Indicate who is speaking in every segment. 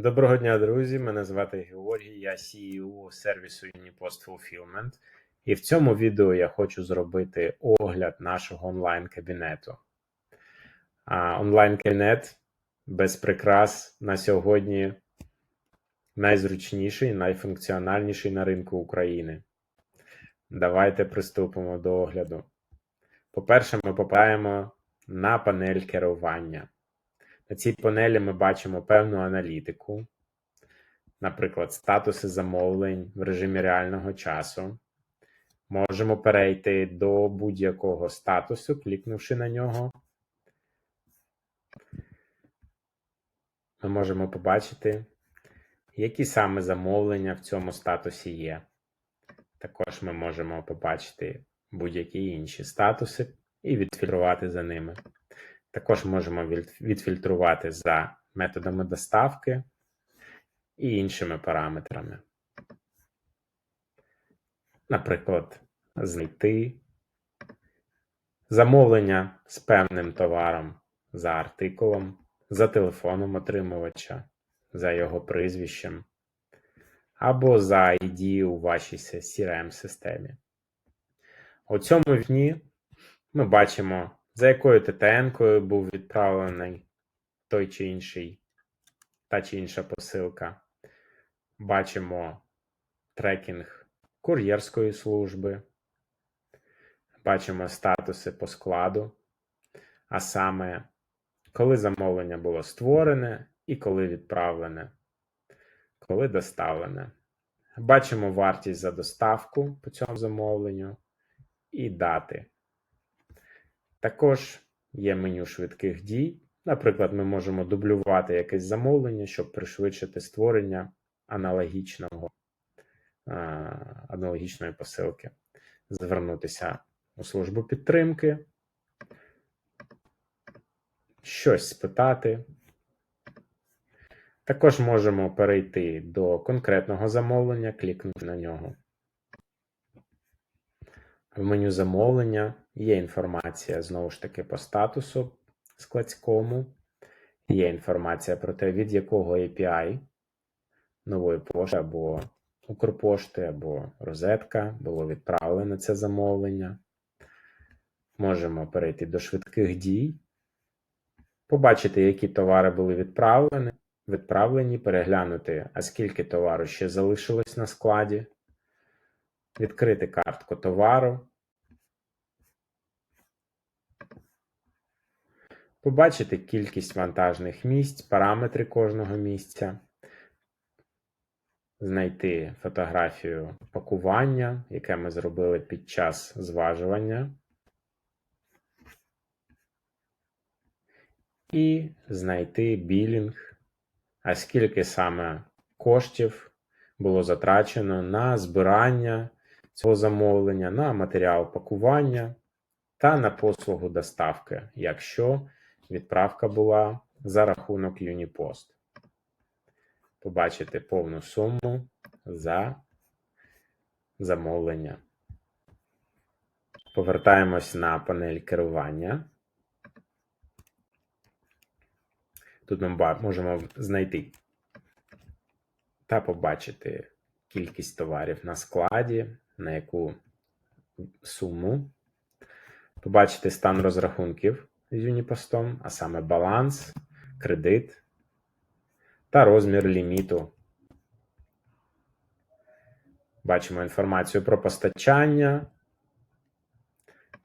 Speaker 1: Доброго дня, друзі. Мене звати Георгій, я CEO сервісу Unipost Fulfillment. І в цьому відео я хочу зробити огляд нашого онлайн-кабінету. Онлайн-кабінет без прикрас на сьогодні найзручніший, найфункціональніший на ринку України. Давайте приступимо до огляду. По-перше, ми попадаємо на панель керування. На цій панелі ми бачимо певну аналітику, наприклад, статуси замовлень в режимі реального часу. Можемо перейти до будь-якого статусу, клікнувши на нього. Ми можемо побачити, які саме замовлення в цьому статусі є. Також ми можемо побачити будь-які інші статуси і відфільтрувати за ними. Також можемо відфільтрувати за методами доставки і іншими параметрами. Наприклад, знайти замовлення з певним товаром за артикулом, за телефоном отримувача, за його прізвищем, або за ID у вашій CRM-системі. У цьому вікні ми бачимо за якою ТТН-кою був відправлений той чи інший, та чи інша посилка. Бачимо трекінг кур'єрської служби, бачимо статуси по складу, а саме, коли замовлення було створене і коли відправлене, коли доставлене. Бачимо вартість за доставку по цьому замовленню і дати. Також є меню швидких дій. Наприклад, ми можемо дублювати якесь замовлення, щоб пришвидшити створення аналогічного, аналогічної посилки. Звернутися у службу підтримки, щось спитати. Також можемо перейти до конкретного замовлення, клікнути на нього. В меню замовлення є інформація знову ж таки по статусу складському, є інформація про те, від якого API нової пошти або Укрпошти, або розетка було відправлене це замовлення. Можемо перейти до швидких дій, побачити, які товари були відправлені, відправлені, переглянути, а скільки товару ще залишилось на складі. Відкрити картку товару, побачити кількість вантажних місць, параметри кожного місця, знайти фотографію пакування, яке ми зробили під час зважування, і знайти білінг, а скільки саме коштів було затрачено на збирання цього замовлення на матеріал пакування та на послугу доставки, якщо відправка була за рахунок Юніпост. Побачити повну суму за замовлення. Повертаємось на панель керування. Тут ми можемо знайти та побачити кількість товарів на складі, на яку суму, побачити стан розрахунків Юніпостом, а саме баланс, кредит та розмір ліміту. Бачимо інформацію про постачання.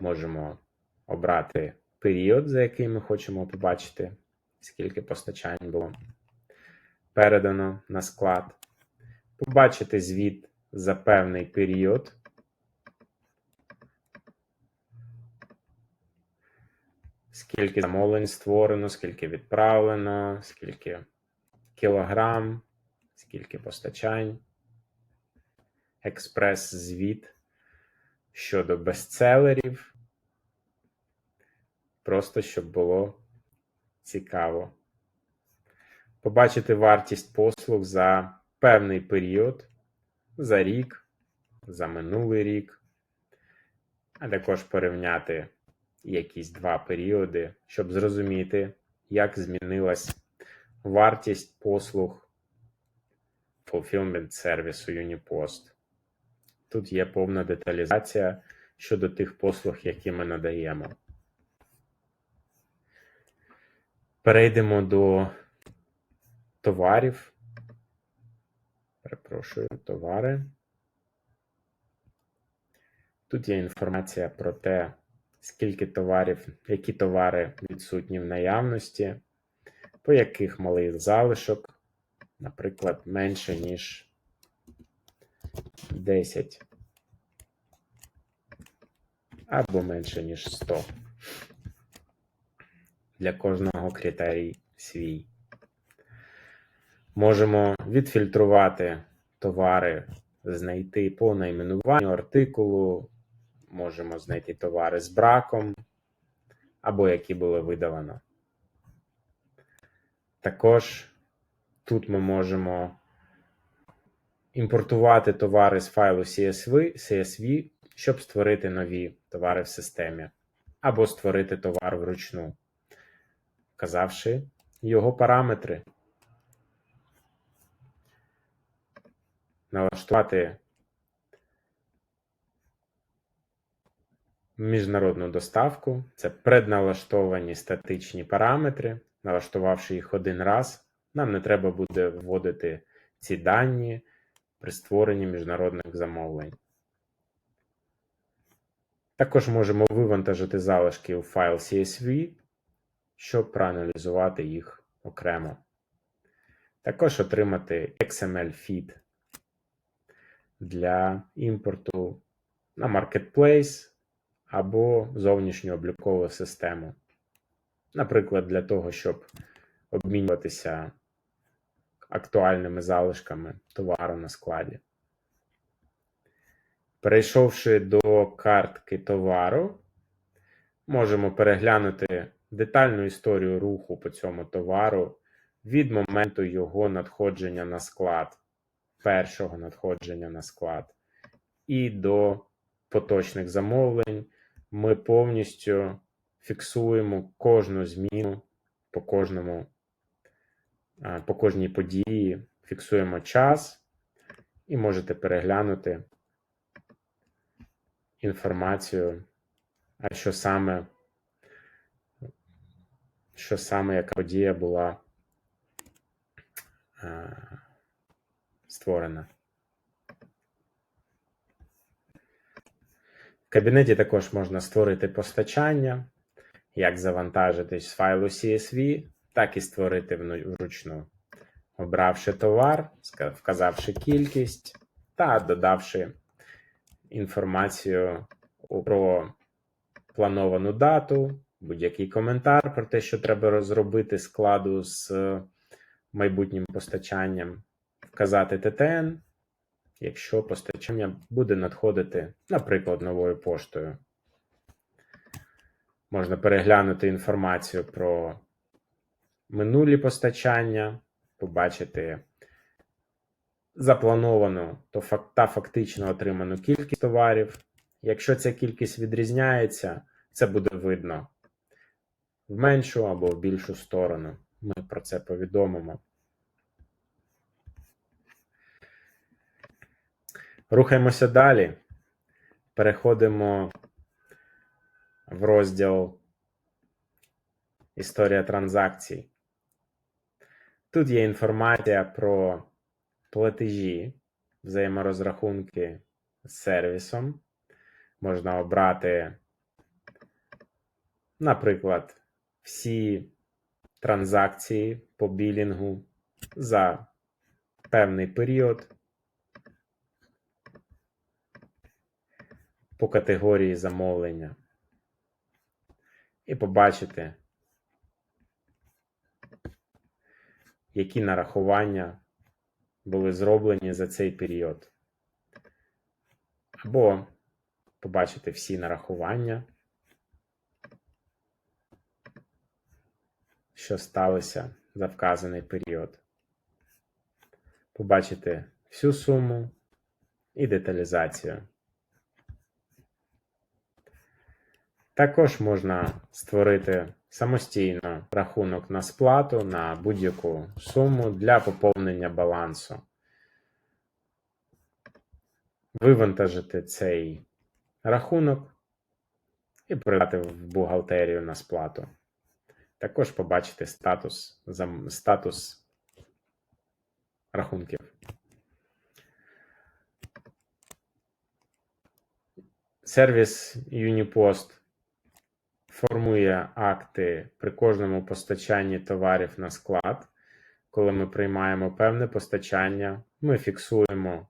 Speaker 1: Можемо обрати період, за який ми хочемо побачити, скільки постачань було передано на склад. Побачити звіт за певний період. Скільки замовлень створено, скільки відправлено, скільки кілограм, скільки постачань, експрес-звіт щодо бестселерів. Просто щоб було цікаво. Побачити вартість послуг за певний період за рік, за минулий рік, а також порівняти якісь два періоди, щоб зрозуміти, як змінилась вартість послуг fulfillment сервісу Unipost. Тут є повна деталізація щодо тих послуг, які ми надаємо. Перейдемо до товарів. Перепрошую, товари. Тут є інформація про те, скільки товарів, які товари відсутні в наявності, по яких малий залишок, наприклад, менше, ніж 10 або менше, ніж 100. Для кожного критерій свій. Можемо відфільтрувати товари, знайти по найменуванню артикулу, можемо знайти товари з браком, або які були видалено. Також тут ми можемо імпортувати товари з файлу CSV, CSV, щоб створити нові товари в системі, або створити товар вручну, вказавши його параметри. Налаштувати міжнародну доставку це предналаштовані статичні параметри. Налаштувавши їх один раз, нам не треба буде вводити ці дані при створенні міжнародних замовлень. Також можемо вивантажити залишки у файл CSV, щоб проаналізувати їх окремо. Також отримати XML-фід для імпорту на Marketplace або зовнішню облікову систему. Наприклад, для того, щоб обмінюватися актуальними залишками товару на складі. Перейшовши до картки товару, можемо переглянути детальну історію руху по цьому товару від моменту його надходження на склад, першого надходження на склад, і до поточних замовлень. Ми повністю фіксуємо кожну зміну по кожному, по кожній події, фіксуємо час і можете переглянути інформацію, а що саме, що саме яка подія була створена. Кабінеті також можна створити постачання, як завантажитись з файлу CSV, так і створити вручну, обравши товар, вказавши кількість та додавши інформацію про плановану дату, будь-який коментар про те, що треба розробити складу з майбутнім постачанням, вказати ТТН, якщо постачання буде надходити, наприклад, новою поштою. Можна переглянути інформацію про минулі постачання, побачити заплановану та фактично отриману кількість товарів. Якщо ця кількість відрізняється, це буде видно в меншу або в більшу сторону. Ми про це повідомимо. Рухаємося далі. Переходимо в розділ Історія транзакцій. Тут є інформація про платежі, взаєморозрахунки з сервісом. Можна обрати, наприклад, всі транзакції по білінгу за певний період. По категорії замовлення. І побачити, які нарахування були зроблені за цей період. Або побачити всі нарахування, що сталося за вказаний період. Побачити всю суму і деталізацію. Також можна створити самостійно рахунок на сплату на будь-яку суму для поповнення балансу. вивантажити цей рахунок і передати в бухгалтерію на сплату. Також побачити статус, статус рахунків. Сервіс Unipost формує акти при кожному постачанні товарів на склад. Коли ми приймаємо певне постачання, ми фіксуємо,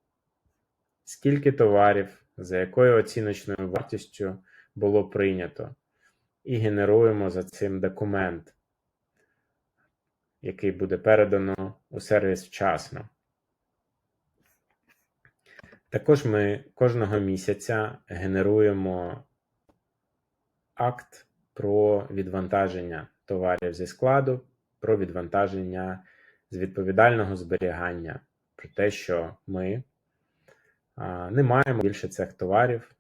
Speaker 1: скільки товарів, за якою оціночною вартістю було прийнято, і генеруємо за цим документ, який буде передано у сервіс вчасно. Також ми кожного місяця генеруємо акт про відвантаження товарів зі складу, про відвантаження з відповідального зберігання, про те, що ми не маємо більше цих товарів.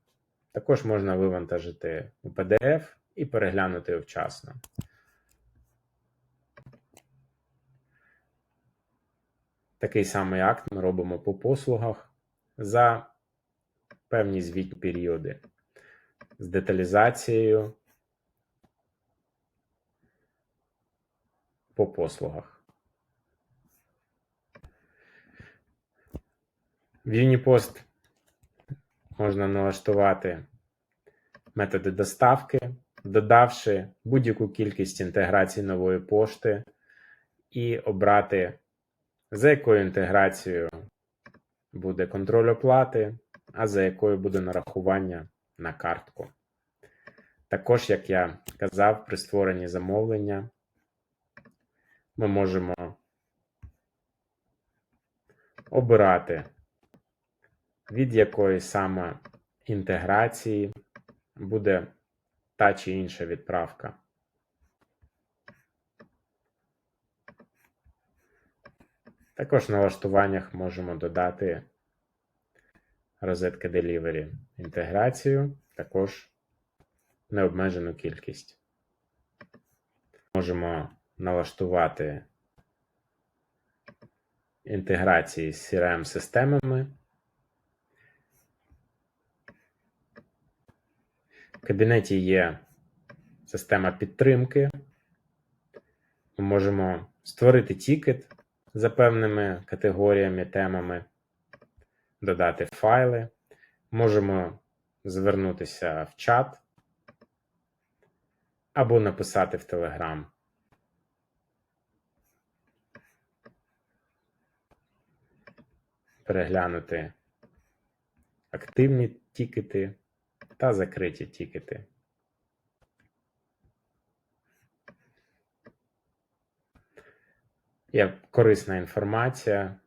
Speaker 1: Також можна вивантажити у PDF і переглянути його вчасно. Такий самий акт ми робимо по послугах за певні звітні періоди з деталізацією по послугах. В Unipost можна налаштувати методи доставки, додавши будь-яку кількість інтеграцій нової пошти, і обрати, за якою інтеграцією буде контроль оплати, а за якою буде нарахування на картку. Також, як я казав, при створенні замовлення ми можемо обирати, від якої саме інтеграції буде та чи інша відправка. Також в налаштуваннях можемо додати розетки Delivery інтеграцію, також необмежену кількість. Можемо налаштувати інтеграції з CRM-системами. В кабінеті є система підтримки. Ми можемо створити тікет за певними категоріями, темами, додати файли. Можемо звернутися в чат або написати в Telegram. Переглянути активні тікети та закриті тікети. Є корисна інформація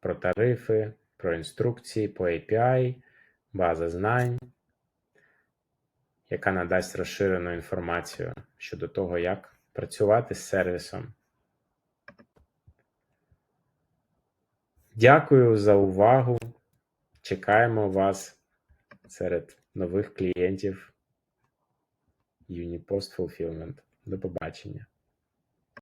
Speaker 1: про тарифи, про інструкції по API, база знань, яка надасть розширену інформацію щодо того, як працювати з сервісом. Дякую за увагу. Чекаємо вас серед нових клієнтів Unipost Fulfillment. До побачення.